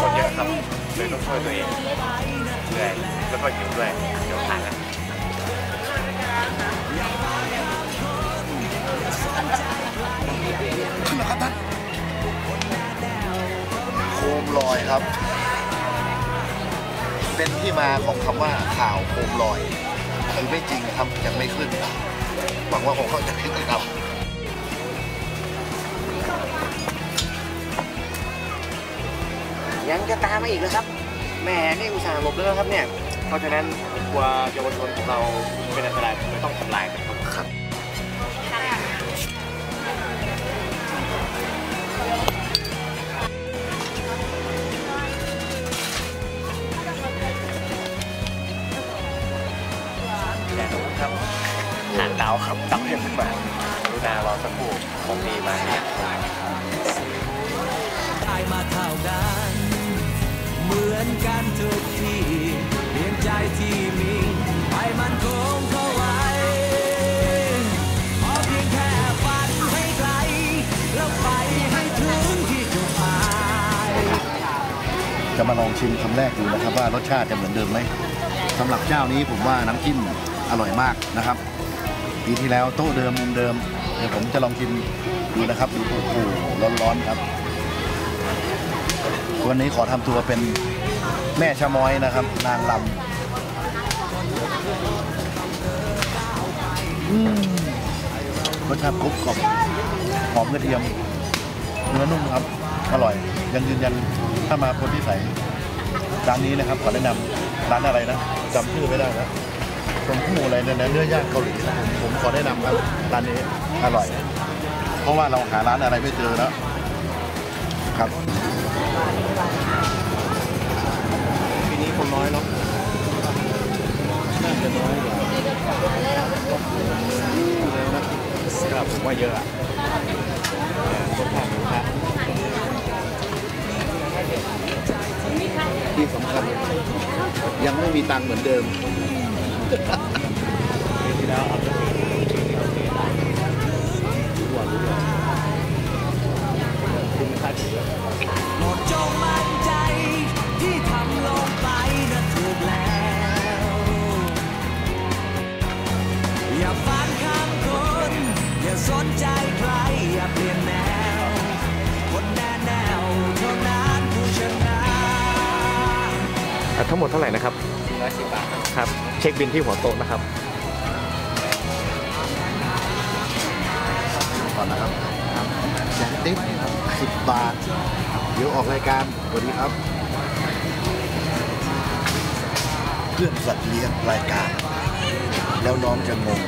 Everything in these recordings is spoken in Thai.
คนเยอะครับเลยต้องช่วยตัวเองเหนื่อยแล้วก็หิวด้วยเดี๋ยวผ่านนะขึ้นนะครับท่านโคมลอยครับ เป็นที่มาของคำว่าข่าวโคมลอยคือไม่จริงครับยังไม่ขึ้นหวังว่าคงเข้าใจนะครับ ยังจะตามมาอีกนะครับแหมนี่อุตส่าห์หลบแล้วครับเนี่ย เพราะฉะนั้นผมกลัวเยาวชนของเราเป็นอันตรายผมต้องทำลายมันครับครับแต่ดูครับหางดาวครับดาวเห็นขึ้นมาดูนารอสักครู่ผมมีมาเนี่ยได้ มือนกันทุกที่เพียงใจที่มีให้มันคงเข้าไว้ขอเพียงแค่ฝันให้ไกล แล้วไปให้ถึงที่จุดหมายจะมาลองชิมคำแรกดูนะครับว่ารสชาติจะเหมือนเดิมไหมสำหรับเจ้านี้ผมว่าน้ำจิ้มอร่อยมากนะครับปีที่แล้วโต๊ะเดิมมุมเดิมเดี๋ยวผมจะลองชิมดูนะครับดูโอ้โหร้อนๆครับ วันนี้ขอทำตัวเป็นแม่ชะม้อยนะครับ นางลำรสชาติกรุบกรอบหอมกระเทียม เนื้อนุ่มครับ อร่อย ยังยืนยันถ้ามาคนที่ใส่ร้านนี้นะครับขอแนะนำร้านอะไรนะจำชื่อไม่ได้นะชมพู่อะไรเนี่ยเนื้อย่างเกาหลีนะผมผมขอแนะนำครับร้านนี้อร่อย เพราะว่าเราหาร้านอะไรไม่เจอแล้วครับ ปีนี้คนน้อยเนาะน่าจะน้อยกว่าครับผมว่าเยอะอะแต่ต้นทางครับที่สำคัญยังไม่มีตังค์เหมือนเดิมปีที่แล้วเอาไปปีนี้โอเคได้รู้ว่ารู้ว่าคุณไม่าดคิดเลยโป ทั้งหมดเท่าไหร่นะครับร้อยสิบบาทครับครับเช็คบินที่หัวโต๊ะนะครับก่อนนะครับอย่างติ๊บสิบบาท เดี๋ยวออกรายการสวัสดีครับ เพื่อนสัตว์เลี้ยงรายการ แล้วน้องจะงง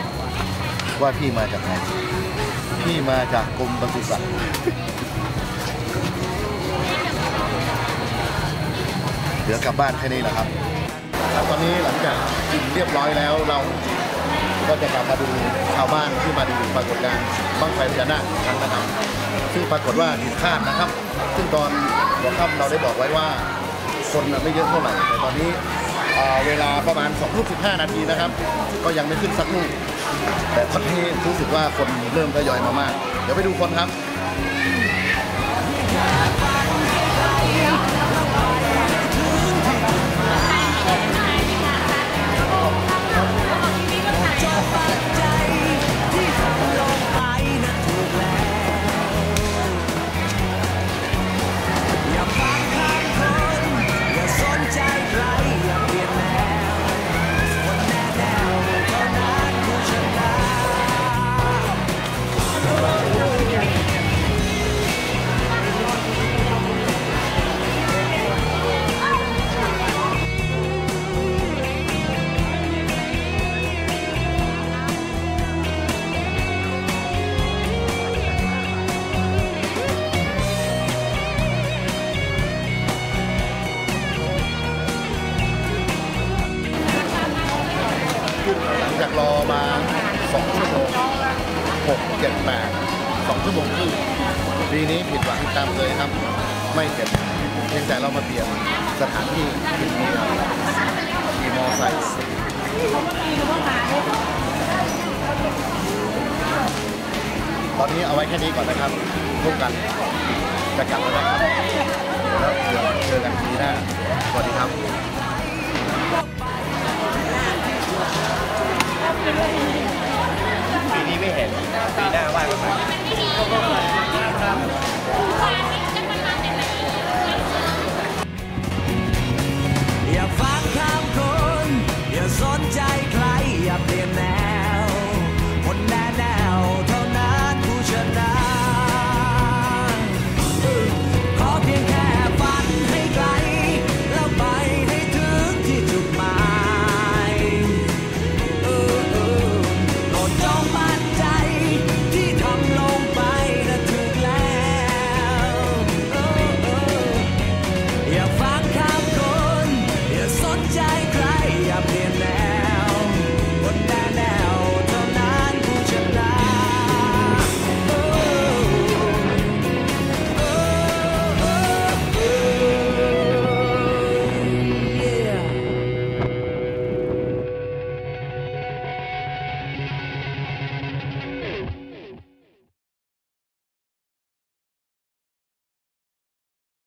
ว่าพี่มาจากไหน พี่มาจากกรมปศุสัตว์ เดี๋ยวกลับบ้านแค่นี้แหละครับครับตอนนี้หลังจากกินเรียบร้อยแล้วเราก็จะกลับมาดูชาวบ้านที่มาดูปรากฏการณ์บ้างไฟพญานาคอีกครั้งนะครับ ซึ่งปรากฏว่าผิดคาดนะครับ ซึ่งตอนหัวค่ำเราได้บอกไว้ว่าคนไม่เยอะเท่าไหร่แต่ตอนนี้เเวลาประมาณ2ทุ่ม15 นาทีนะครับ ก็ยังไม่ขึ้นสักลูกแต่ตอนนี้รู้สึกว่าคนเริ่มทยอยมามาก เดี๋ยวไปดูคนครับ หลังจากรอมา2ชั่วโมง6 7 8 2ชั่วโมงครึ่งปีนี้ผิดหวังตามเลยครับ ไม่เสร็จเพียงแต่เรามาเปลี่ยนสถานที่เป็นมีขี่มอไซค์ตอนนี้เอาไว้แค่นี้ก่อนนะครับพบกันจะกลับแล้วนะครับแล้วเจอกันปีหน้าสวัสดีครับ